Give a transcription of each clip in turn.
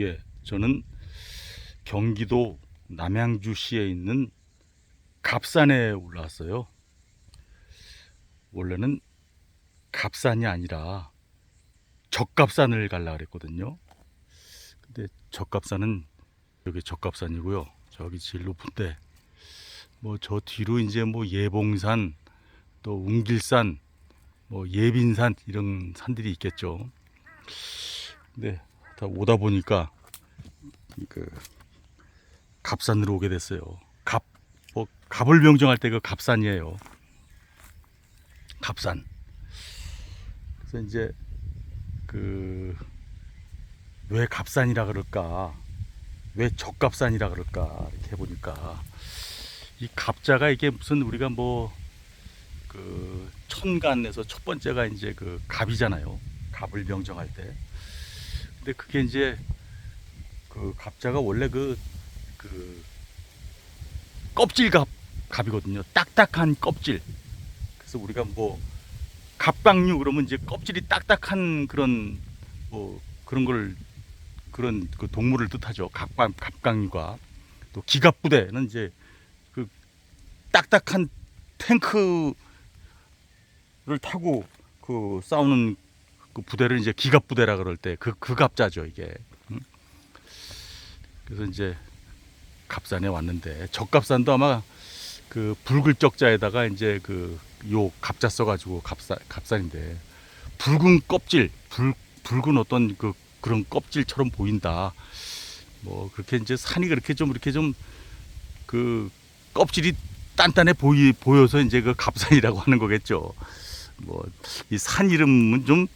예, 저는 경기도 남양주시에 있는 갑산에 올라왔어요. 원래는 갑산이 아니라 적갑산을 갈라 그랬거든요. 근데 적갑산은 여기 적갑산이고요. 저기 제일 높은데 뭐 저 뒤로 이제 뭐 예봉산 또 웅길산 뭐 예빈산 이런 산들이 있겠죠. 근데 다 오다 보니까 그 갑산으로 오게 됐어요. 갑, 뭐 갑을 명정할 때 그 갑산이에요. 갑산. 그래서 이제 그 왜 갑산이라 그럴까? 왜 적갑산이라 그럴까? 이렇게 해보니까 이 갑자가 이게 무슨 우리가 뭐 그 천간에서 첫 번째가 이제 그 갑이잖아요. 갑을 명정할 때. 근데 그게 이제 그 갑자가 원래 그, 그 껍질갑 갑이거든요. 딱딱한 껍질. 그래서 우리가 뭐 갑각류 그러면 이제 껍질이 딱딱한 그런 뭐 그런 걸 그런 그 동물을 뜻하죠. 갑각 갑각류가 또 기갑부대는 이제 그 딱딱한 탱크를 타고 그 싸우는 그 부대를 이제 기갑 부대라 그럴 때 그 그 갑자죠 이게. 음? 그래서 이제 갑산에 왔는데 적갑산도 아마 그 붉을 적자에다가 이제 그 요 갑자 써가지고 갑산 갑산인데 붉은 껍질 붉 붉은 어떤 그 그런 껍질처럼 보인다. 뭐 그렇게 이제 산이 그렇게 좀 이렇게 좀 그 껍질이 단단해 보이 보여서 이제 그 갑산이라고 하는 거겠죠. 뭐 이 산 이름은 좀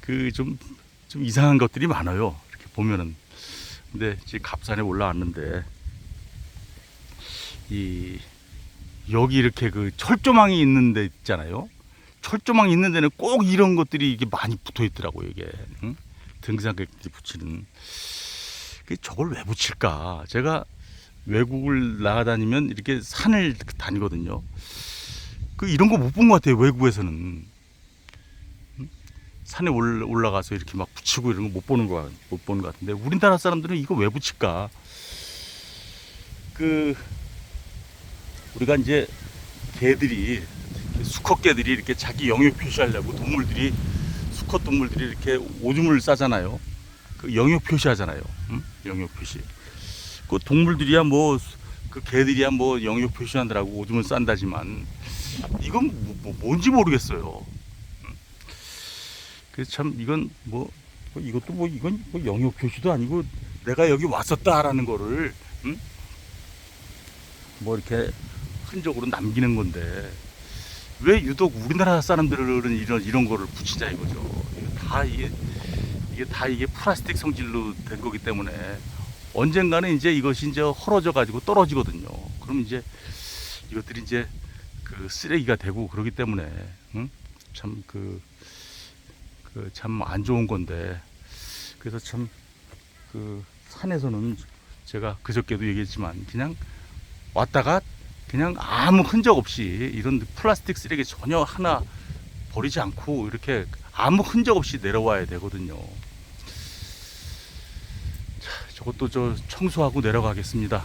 그 좀 좀 이상한 것들이 많아요. 이렇게 보면은 근데 지금 갑산에 올라왔는데 이 여기 이렇게 그 철조망이 있는 데 있잖아요. 철조망이 있는 데는 꼭 이런 것들이 이게 많이 붙어 있더라고요, 이게. 응? 등산객들이 붙이는. 그 저걸 왜 붙일까? 제가 외국을 나가다니면 이렇게 산을 다니거든요. 그 이런 거 못 본 것 같아요, 외국에서는. 응? 산에 올- 올라가서 이렇게 막 붙이고 이런 거 못 보는 거, 못 보는 것 같은데, 우리나라 사람들은 이거 왜 붙일까? 그, 우리가 이제 개들이 수컷 개들이 이렇게 자기 영역 표시하려고 동물들이 수컷 동물들이 이렇게 오줌을 싸잖아요. 그 영역 표시하잖아요. 응? 영역 표시. 그 동물들이야 뭐 그 개들이야 뭐 영역 표시하느라고 오줌을 싼다지만 이건 뭐, 뭐 뭔지 모르겠어요. 응? 그래서 참 이건 뭐, 뭐 이것도 뭐 이건 뭐 영역 표시도 아니고 내가 여기 왔었다라는 거를 응? 뭐 이렇게 흔적으로 남기는 건데 왜 유독 우리나라 사람들은 이런 이런 거를 붙이자 이거죠. 이게 다 이게 이게 다 이게 플라스틱 성질로 된 거기 때문에 언젠가는 이제 이것이 이제 헐어져 가지고 떨어지거든요. 그럼 이제 이것들이 이제 그 쓰레기가 되고 그러기 때문에 참그 그 참 안 좋은 건데 그래서 참 그 산에서는 제가 그저께도 얘기했지만 그냥 왔다가 그냥 아무 흔적 없이 이런 플라스틱 쓰레기 전혀 하나 버리지 않고 이렇게 아무 흔적 없이 내려와야 되거든요. 자, 저것도 저 청소하고 내려가겠습니다.